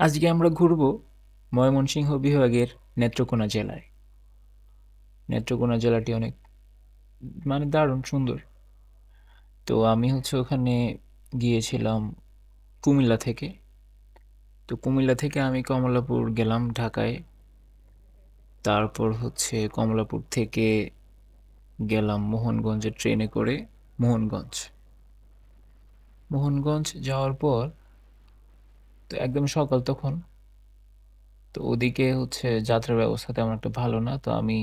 আজকে আমরা ঘুরব ময়মনসিংহ বিভাগের নেত্রকোনা জেলায়। নেত্রকোনা জেলাটি অনেক মানে দারুণ সুন্দর। তো আমি হচ্ছে ওখানে গিয়েছিলাম কুমিল্লা থেকে। তো কুমিল্লা থেকে আমি কমলাপুর গেলাম ঢাকায়। তারপর হচ্ছে কমলাপুর থেকে গেলাম মোহনগঞ্জের ট্রেনে করে মোহনগঞ্জ। মোহনগঞ্জ যাওয়ার পর তো একদম সকাল তখন। তো ওদিকে হচ্ছে যাত্রার ব্যবস্থা তেমন একটা ভালো না। তো আমি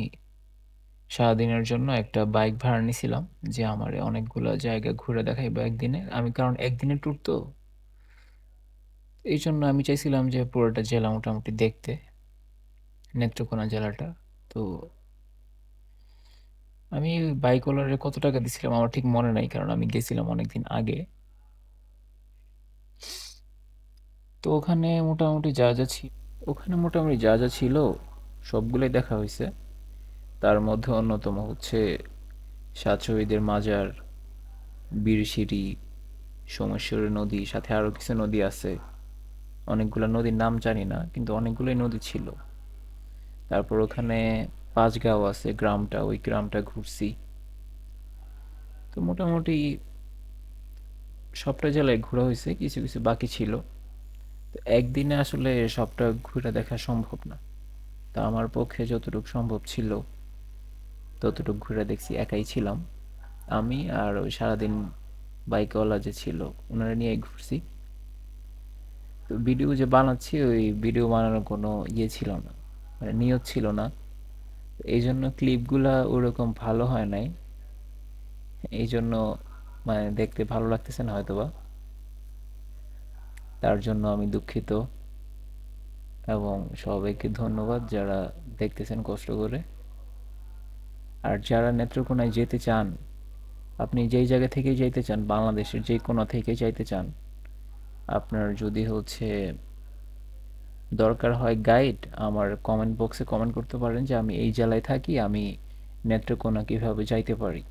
সারাদিনের জন্য একটা বাইক ভাড়া নিয়েছিলাম যে আমার অনেকগুলো জায়গা ঘুরে দেখাইবো একদিনে। আমি কারণ একদিনের ট্যুর তো। এই জন্য আমি চাইছিলাম যে পুরোটা জেলা মোটামুটি দেখতে, নেত্রকোনা জেলাটা। তো আমি বাইকওয়ালারে কত টাকা দিছিলাম আমার ঠিক মনে নাই কারণ আমি গেছিলাম অনেকদিন আগে। তো ওখানে মোটামুটি যা যা ছিল, ওখানে মোটামুটি যা যা ছিল সবগুলোই দেখা হয়েছে। তার মধ্যে অন্যতম হচ্ছে সাত শহীদের মাজার বীরসিঁড়ি সোমেশ্বরী নদী, সাথে আরও কিছু নদী আছে। অনেকগুলো নদীর নাম জানি না, কিন্তু অনেকগুলোই নদী ছিল। তারপর ওখানে পাঁচগাঁও আছে, গ্রামটা, ওই গ্রামটা ঘুরছি। তো মোটামুটি সবটা জেলায় ঘোরা হয়েছে, কিছু কিছু বাকি ছিল। একদিনে আসলে সবটা ঘুরে দেখা সম্ভব না। তা আমার পক্ষে যতটুকু সম্ভব ছিল, ততটুকু ঘুরে দেখছি, একাই ছিলাম। আমি আর ওই সারাদিন বাইকওয়ালা যে ছিল ওনারা নিয়েই ঘুরছি। তো ভিডিও যে বানাচ্ছি, ওই ভিডিও বানানোর কোনো ইয়ে ছিল না মানে নিয়ত ছিল না। এই জন্য ক্লিপগুলা ওরকম ভালো হয় নাই। এই জন্য মানে দেখতে ভালো লাগতেছে না হয়তো বা তার জন্য আমি দুঃখিত এবং সবাইকে ধন্যবাদ যারা দেখতেছেন কষ্ট করে। আর যারা নেত্রকোনায় যেতে চান, আপনি যেই জায়গা থেকে যেতে চান, বাংলাদেশের যে কোনো থেকে যাইতে চান, আপনার যদি হচ্ছে দরকার হয় গাইড আমার কমেন্ট বক্সে কমেন্ট করতে পারেন যে আমি এই জেলায় থাকি, আমি নেত্রকোনা কীভাবে যাইতে পারি।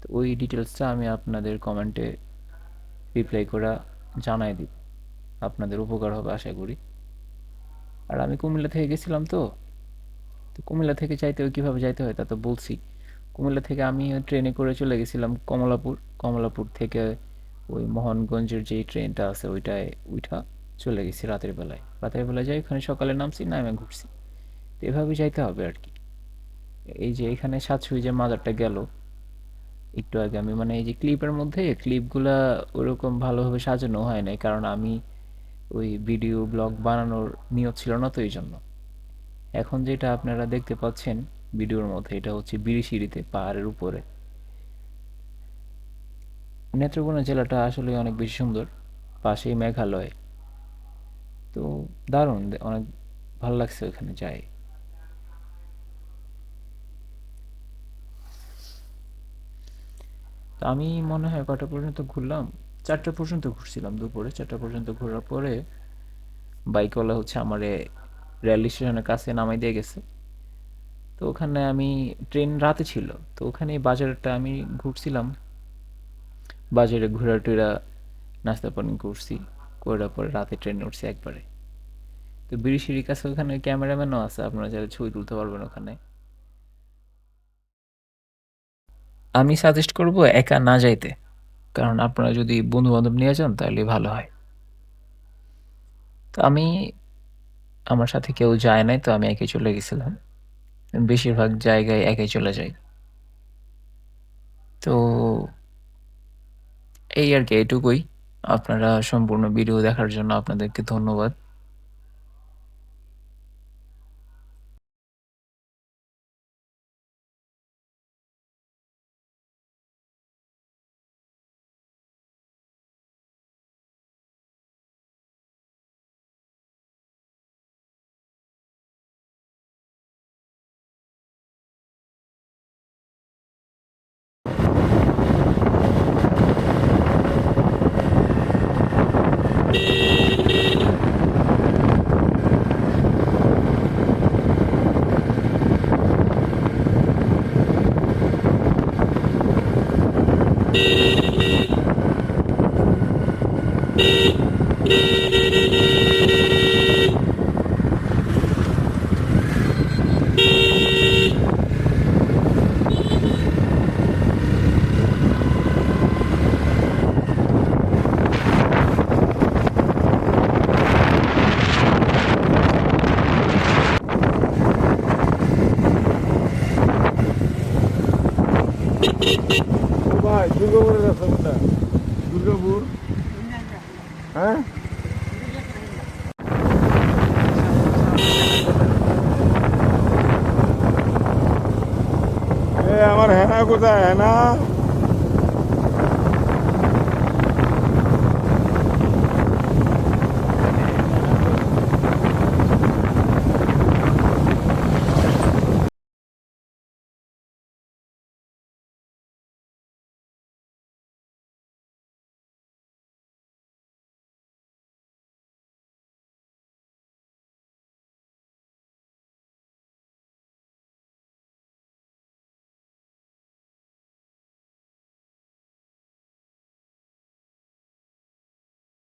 তো ওই ডিটেলসটা আমি আপনাদের কমেন্টে রিপ্লাই করা জানাই দিব। আপনাদের উপকার হবে, আশা করি। আর আমি কুমিল্লা থেকে গেছিলাম তো। তো কুমিল্লা থেকে যাইতে কীভাবে যাইতে হয় তা তো বলছি। কুমিল্লা থেকে আমি ট্রেনে করে চলে গেছিলাম কমলাপুর। কমলাপুর থেকে ওই মোহনগঞ্জের যেই ট্রেনটা আছে ওইটায় উঠা চলে গেছি রাতের বেলায়। রাতের বেলায় যাই, ওখানে সকালে নামছি, নামে ঘুরছি। তো এভাবে যাইতে হবে আর কি। এই যে এখানে সাতশো যে মাজারটা গেল, একটু আগে আমি মানে এই যে ক্লিপের মধ্যে ক্লিপগুলা ওরকম ভালোভাবে সাজানো হয় নাই। কারণ আমি ওই ভিডিও, ব্লগ বানানোর নিয়ত ছিল না তো এই জন্য। এখন যেটা আপনারা দেখতে পাচ্ছেন ভিডিওর মধ্যে, এটা হচ্ছে বিরিশিরিতে পাহাড়ের উপরে। নেত্রকোনা জেলাটা আসলে অনেক বেশি সুন্দর, পাশেই মেঘালয়। তো দারুণ, অনেক ভালো লাগছে ওখানে যাই। তো আমি মনে হয় কটা পর্যন্ত ঘুরলাম। চারটা পর্যন্ত ঘুরছিলাম দুপুরে। চারটা পর্যন্ত ঘোরার পরে বাইকওয়ালা হচ্ছে আমারে রেল স্টেশনের কাছে নামাই দিয়ে গেছে। তো ওখানে আমি, ট্রেন রাতে ছিল, তো ওখানে বাজারটা আমি ঘুরছিলাম। বাজারে ঘোরা টোরা নাস্তা পানি করছি, করার পরে রাতে ট্রেনে উঠছি একবারে। তো বিড়িশিরির কাছে ওখানে ক্যামেরাম্যানও আছে, আপনারা যারা ছবি তুলতে পারবেন ওখানে। আমি সাজেস্ট করব একা না যাইতে। কারণ আপনারা যদি বন্ধু বান্ধব নিয়ে যান, তাহলে ভালো হয়। তো আমি, আমার সাথে কেউ যায় নাই, তো আমি একে চলে গেছিলাম। বেশিরভাগ জায়গায় একে চলে যাই। তো এই আর কি এটুকুই আপনারা সম্পূর্ণ ভিডিও দেখার জন্য আপনাদেরকে ধন্যবাদ। হ্যাঁ? আমার হেনা কোথায় হেনা?